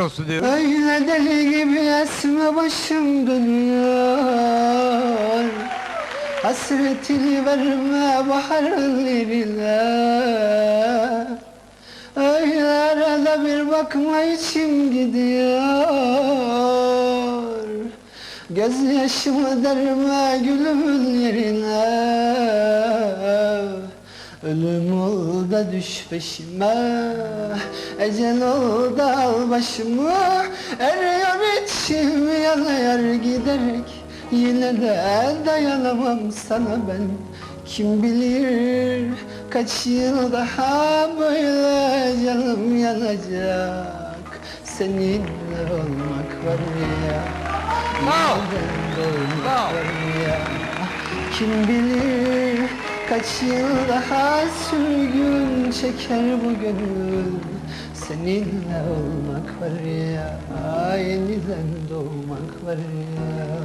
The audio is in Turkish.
olsun diyor. Öyle deli gibi esme başım dönüyor. Hasretini verme baharın Öyle arada bir bakma içim gidiyor. Gözyaşımı derme gülümün yerine Ölüm ol da düş peşime Ecel ol da al başımı. Eriyor içim yanıyor giderek Yine de dayanamam sana ben. Kim bilir kaç yıl daha böyle canım yanacak. Seninle olmak var ya. Yeniden doğmak var ya. Kim bilir kaç yıl daha sürgün çeker bu gönül Seninle olmak var ya Yeniden doğmak var ya